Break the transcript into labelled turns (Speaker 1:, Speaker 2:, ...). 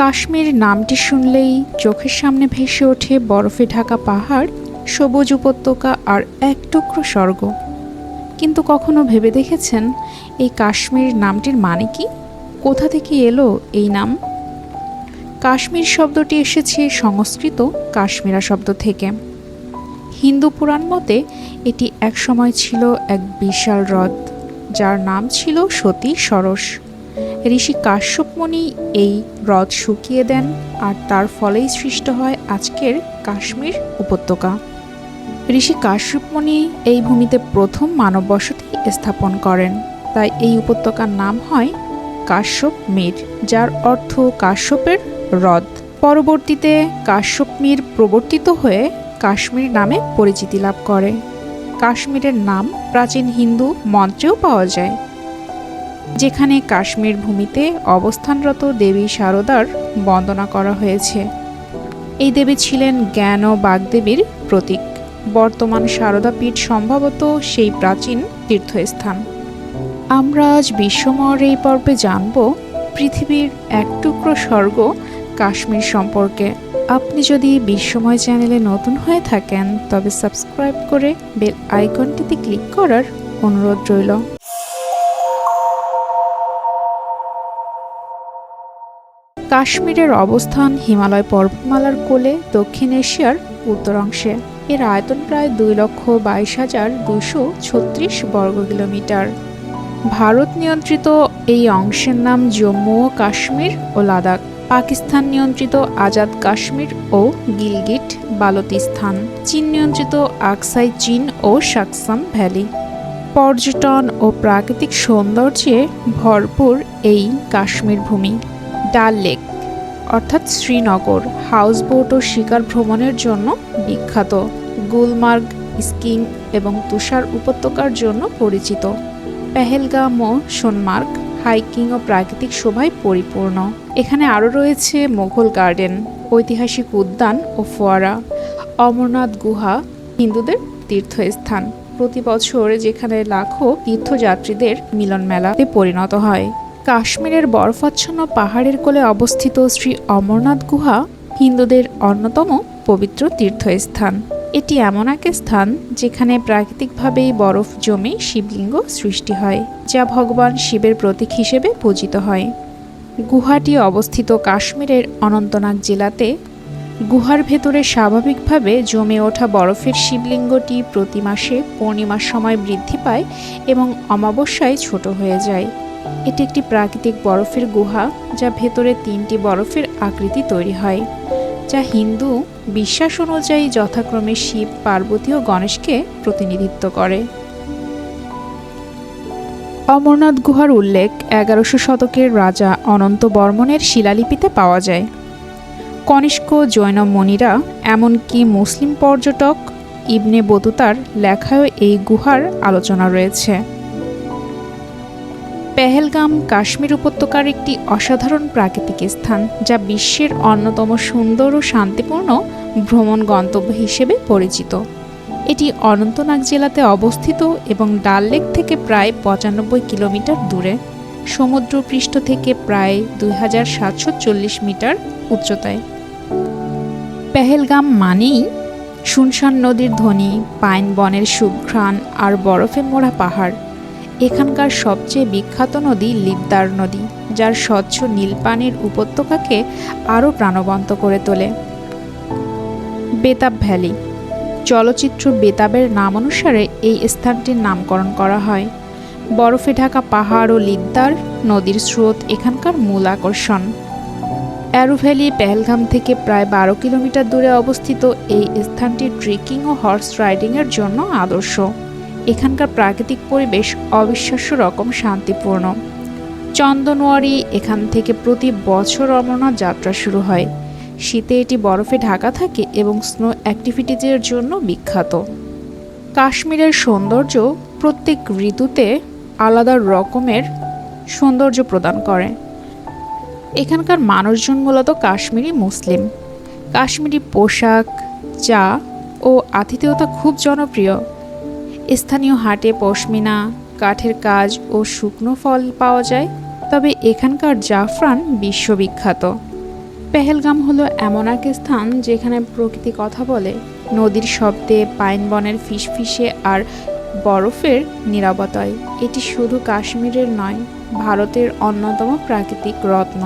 Speaker 1: কাশ্মীর নামটি শুনলেই চোখের সামনে ভেসে ওঠে বরফে ঢাকা পাহাড়, সবুজ উপত্যকা আর এক টুকরো স্বর্গ। কিন্তু কখনো ভেবে দেখেছেন এই কাশ্মীর নামটির মানে কি? কোথা থেকে এলো এই নাম? কাশ্মীর শব্দটি এসেছে সংস্কৃত কাশ্মীরা শব্দ থেকে। হিন্দু পুরাণ মতে এটি একসময় ছিল এক বিশাল হ্রদ, যার নাম ছিল সতী সরস। ঋষি কাশ্যপমণি এই হ্রদ শুকিয়ে দেন আর তার ফলেই সৃষ্ট হয় আজকের কাশ্মীর উপত্যকা। ঋষি কাশ্যপমণি এই ভূমিতে প্রথম মানব বসতি স্থাপন করেন। তাই এই উপত্যকার নাম হয় কাশ্যপ মীর, যার অর্থ কাশ্যপের হ্রদ। পরবর্তীতে কাশ্যপ মীর প্রবর্তিত হয়ে কাশ্মীর নামে পরিচিতি লাভ করে। কাশ্মীরের নাম প্রাচীন হিন্দু মন্ত্রেও পাওয়া যায়। যেখানে কাশ্মীর ভূমিতে অবস্থানরত দেবী শারদার বন্দনা করা হয়েছে। এই দেবী ছিলেন জ্ঞান ও বাগদেবীর প্রতীক। বর্তমান শারদা পীঠ সম্ভবত সেই প্রাচীন তীর্থস্থান। আমরা আজ বিশ্বময়ের এই পর্বে জানব পৃথিবীর এক টুকরো স্বর্গ কাশ্মীর সম্পর্কে। আপনি যদি বিশ্বময় চ্যানেলে নতুন হয়ে থাকেন, তবে সাবস্ক্রাইব করে বেল আইকনটিতে ক্লিক করার অনুরোধ রইল। কাশ্মীরের অবস্থান হিমালয় পর্বতমালার কোলে দক্ষিণ এশিয়ার উত্তরাংশে এর আয়তন প্রায় দুই লক্ষ বাইশ হাজার দুশো ছত্রিশ বর্গ কিলোমিটার। ভারত নিয়ন্ত্রিত এই অংশের নাম জম্মু ও কাশ্মীর ও লাদাখ। পাকিস্তান নিয়ন্ত্রিত আজাদ কাশ্মীর ও গিলগিট বালতিস্তান চীন নিয়ন্ত্রিত আকসাই চীন ও সাকসাম ভ্যালি। পর্যটন ও প্রাকৃতিক সৌন্দর্যে ভরপুর এই কাশ্মীর ভূমি। ডাল লেক, অর্থাৎ শ্রীনগর হাউসবোট ও শিকার ভ্রমণের জন্য বিখ্যাত। গুলমার্গ, স্কিং এবং তুষার উপত্যকার জন্য পরিচিত। পেহেলগাম ও সোনমার্গ, হাইকিং ও প্রাকৃতিক শোভায় পরিপূর্ণ। এখানে আরও রয়েছে মোঘল গার্ডেন, ঐতিহাসিক উদ্যান ও ফোয়ারা, অমরনাথ গুহা, হিন্দুদের তীর্থস্থান। প্রতি বছর যেখানে লাখো তীর্থযাত্রীদের মিলন মেলাতে পরিণত হয়। কাশ্মীরের বরফাচ্ছন্ন পাহাড়ের কোলে অবস্থিত শ্রী অমরনাথ গুহা হিন্দুদের অন্যতম পবিত্র তীর্থস্থান। এটি এমন এক স্থান যেখানে প্রাকৃতিকভাবেই বরফ জমে শিবলিঙ্গ সৃষ্টি হয়, যা ভগবান শিবের প্রতীক হিসেবে পূজিত হয়। গুহাটি অবস্থিত কাশ্মীরের অনন্তনাগ জেলাতে গুহার ভেতরে স্বাভাবিকভাবে জমে ওঠা বরফের শিবলিঙ্গটি প্রতি মাসে পূর্ণিমার সময় বৃদ্ধি পায় এবং অমাবস্যায় ছোট হয়ে যায়। এটি একটি প্রাকৃতিক বরফের গুহা যা ভেতরে তিনটি বরফের আকৃতি তৈরি হয়, যা হিন্দু বিশ্বাস অনুযায়ী যথাক্রমে শিব, পার্বতী ও গণেশকে প্রতিনিধিত্ব করে। অমরনাথ গুহার উল্লেখ এগারোশো শতকের রাজা অনন্ত বর্মনের শিলালিপিতে পাওয়া যায়। কনিষ্ক, জৈন মণিরা এমনকি মুসলিম পর্যটক ইবনে বতুতার লেখায়ও এই গুহার আলোচনা রয়েছে। পেহেলগাম কাশ্মীর উপত্যকার একটি অসাধারণ প্রাকৃতিক স্থান, যা বিশ্বের অন্যতম সুন্দর ও শান্তিপূর্ণ ভ্রমণ গন্তব্য হিসেবে পরিচিত। এটি অনন্তনাগ জেলাতে অবস্থিত এবং ডাল লেক থেকে প্রায় পঁচানব্বই কিলোমিটার দূরে। সমুদ্র পৃষ্ঠ থেকে প্রায় দুই হাজার সাতশো চল্লিশ মিটার উচ্চতায়। পেহেলগাম মানেই শুনশান নদীর ধ্বনি, পাইন বনের সুঘ্রাণ আর বরফে মোড়া পাহাড়। এখানকার সবচেয়ে বিখ্যাত নদী লিবদার নদী, যার স্বচ্ছ নীল পানির উপত্যকাকে আরও প্রাণবন্ত করে তোলে। বেতাব ভ্যালি। চলচ্চিত্র বেতাবের নাম অনুসারে এই স্থানটির নামকরণ করা হয়। বরফে ঢাকা পাহাড় ও লিদ্দার নদীর স্রোত এখানকার মূল আকর্ষণ। অ্যারো ভ্যালি পেহেলগাম থেকে প্রায় বারো কিলোমিটার দূরে অবস্থিত এই স্থানটি ট্রেকিং ও হর্স রাইডিংয়ের জন্য আদর্শ। এখানকার প্রাকৃতিক পরিবেশ অবিশ্বাস্য রকম শান্তিপূর্ণ। চন্দনওয়ারি, এখান থেকে প্রতি বছর অমরনাথ যাত্রা শুরু হয়। শীতে এটি বরফে ঢাকা থাকে এবং স্নো অ্যাক্টিভিটিজের জন্য বিখ্যাত। কাশ্মীরের সৌন্দর্য প্রত্যেক ঋতুতে আলাদা রকমের সৌন্দর্য প্রদান করে। এখানকার মানুষজন মূলত কাশ্মীরি মুসলিম। কাশ্মীরি পোশাক, চা ও আতিথেয়তা খুব জনপ্রিয়। স্থানীয় হাটে পশমিনা, কাঠের কাজ ও শুকনো ফল পাওয়া যায়, তবে এখানকার জাফরান বিশ্ববিখ্যাত। পেহেলগাম হলো এমন এক স্থান যেখানে প্রকৃতি কথা বলে, নদীর শব্দে পাইন বনের ফিসফিসে আর বরফের নিরাপত্তায় এটি শুধু কাশ্মীরের নয়, ভারতের অন্যতম প্রাকৃতিক রত্ন।